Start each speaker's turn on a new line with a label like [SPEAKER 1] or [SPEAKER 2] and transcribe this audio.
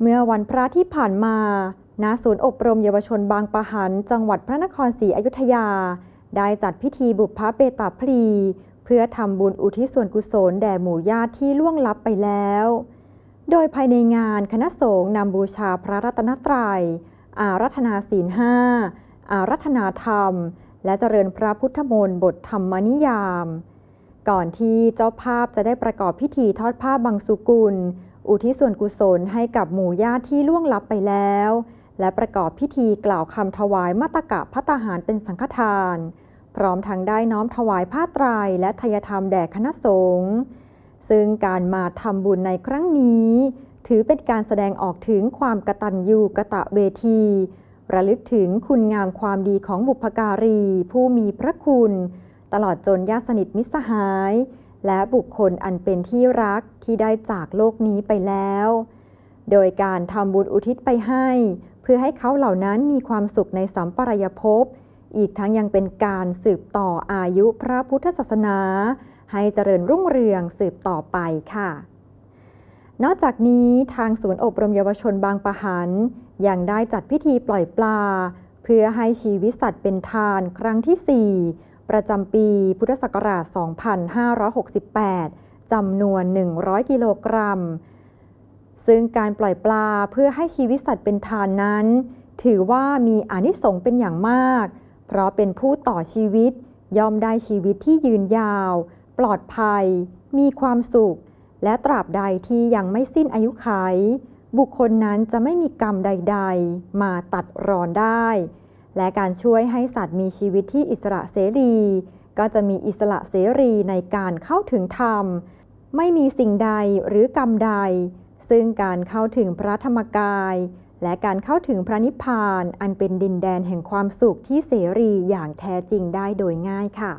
[SPEAKER 1] เมื่อวันพระที่ผ่านมาณศูนย์อบรมเยาวชนบางปะหัน จังหวัดพระนครศรีอยุธยา ได้จัดพิธีบุพพเปตาพลี เพื่อทำบุญอุทิศส่วนกุศลแด่หมู่ญาติที่ล่วงลับไปแล้ว โดยภายในงานคณะสงฆ์นำบูชาพระรัตนตรยัย อารัธนาศีลห้า อารัธนาธรรม และเจริญพระพุทธมนต์บทธรรมนิยาม ก่อนที่เจ้าภาพจะได้ประกอบพิธีทอดผ้าบังสุกุล อุทิศส่วนกุศลให้กับหมู่ญาติที่ล่วงลับไปแล้ว และประกอบพิธีกล่าวคำถวายมาตกะพัตหารเป็นสังฆทาน พร้อมทั้งได้น้อมถวายผ้าไตรและทยธรรมแด่คณะสงฆ์ซึ่งการมาทำบุญในครั้งนี้ ถือเป็นการแสดงออกถึงความกตัญญูกะตะเวทีระลึกถึงคุณงามความดีของบุพการี ผู้มีพระคุณ ตลอดจนญาติสนิทมิตรสหาย และบุคคลอันเป็นที่รักที่ได้จากโลกนี้ไปแล้ว โดยการทำบุญอุทิศไปให้ เพื่อให้เขาเหล่านั้นมีความสุขในสัมปรายภพ อีกทั้งยังเป็นการสืบต่ออายุพระพุทธศาสนา ให้เจริญรุ่งเรืองสืบต่อไปค่ะ นอกจากนี้ทางศูนย์อบรมเยาวชนบางปะหันยังได้จัดพิธีปล่อยปลา เพื่อให้ชีวิตสัตว์เป็นทานครั้งที่ 4 ประจำปีพุทธศักราช 2568 จำนวน 100 กิโลกรัม ซึ่งการปล่อยปลาเพื่อให้ชีวิตสัตว์เป็นทานนั้น ถือว่ามีอนิสงส์เป็นอย่างมาก เพราะเป็นผู้ต่อชีวิตย่อมได้ชีวิตที่ยืนยาว ปลอดภัย มีความสุข และตราบใดที่ยังไม่สิ้นอายุขัยบุคคลนั้นจะไม่มีกรรมใด ๆ มาตัดรอนได้ และการช่วยให้สัตว์มีชีวิตที่อิสระเสรี ก็จะมีอิสระเสรีในการเข้าถึงธรรม ไม่มีสิ่งใดหรือกรรมใด ซึ่งการเข้าถึงพระธรรมกาย และการเข้าถึงพระนิพพาน อันเป็นดินแดนแห่งความสุขที่เสรีอย่างแท้จริงได้โดยง่ายค่ะ